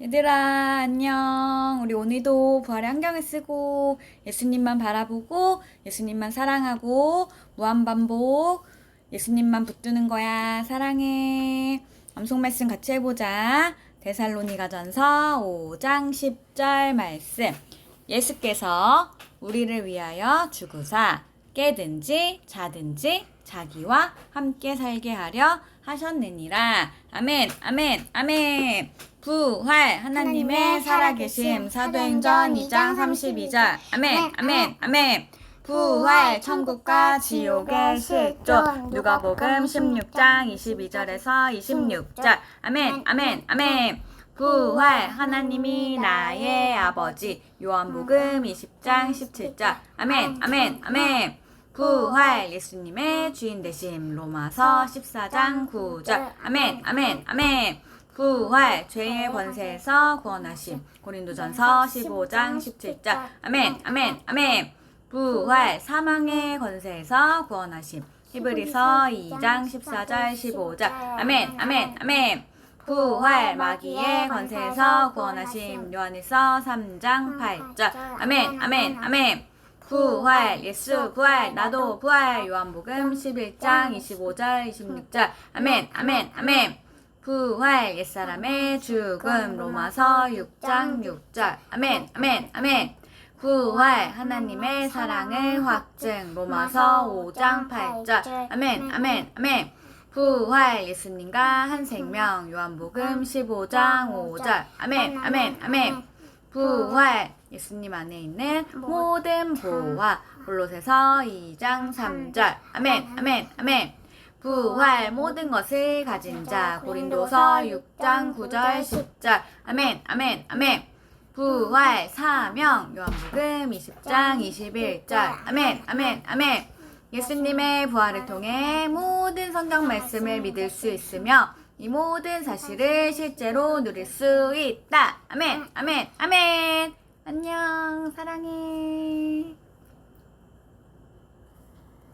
얘들아, 안녕. 우리 오늘도 부활의 안경을 쓰고 예수님만 바라보고 예수님만 사랑하고 무한반복 예수님만 붙드는 거야. 사랑해. 암송 말씀 같이 해보자. 데살로니가 전서 5장 10절 말씀. 예수께서 우리를 위하여 죽으사 깨든지 자든지 자기와 함께 살게 하려 하셨느니라. 아멘, 아멘, 아멘. 부활 하나님의 살아계심 사도행전 2장 32절. 아멘, 아멘, 아멘. 부활 천국과 지옥의 실존 누가복음 16장 22절에서 26절. 아멘, 아멘, 아멘. 부활 하나님이 나의 아버지 요한복음 20장 17절. 아멘, 아멘, 아멘. 부활 예수님의 주인 되심 로마서 14장 9절. 아멘, 아멘, 아멘. 부활 죄의 권세에서 구원하심. 고린도전서 15장 17절. 아멘, 아멘, 아멘. 부활 사망의 권세에서 구원하심. 히브리서 2장 14절 15절. 아멘, 아멘, 아멘. 부활 마귀의 권세에서 구원하심. 요한일서 3장 8절. 아멘, 아멘, 아멘. 부활 예수 부활 나도 부활 요한복음 11장 25절 26절. 아멘 아멘 아멘 부활 옛사람의 죽음 로마서 6장 6절. 아멘 아멘 아멘. 부활 하나님의 사랑의 확증 로마서 5장 8절. 아멘 아멘 아멘. 부활 예수님과 한 생명 요한복음 15장 5절. 아멘 아멘 아멘. 부활 예수님 안에 있는 모든 보화 골로새서 2장 3절. 아멘 아멘 아멘 부활 모든 것을 가진 자. 고린도서 6장 9절 10절. 아멘 아멘 아멘. 부활 사명. 요한복음 20장 21절. 아멘 아멘 아멘. 예수님의 부활을 통해 모든 성경 말씀을 믿을 수 있으며 이 모든 사실을 실제로 누릴 수 있다. 아멘, 아멘, 아멘. 안녕, 사랑해.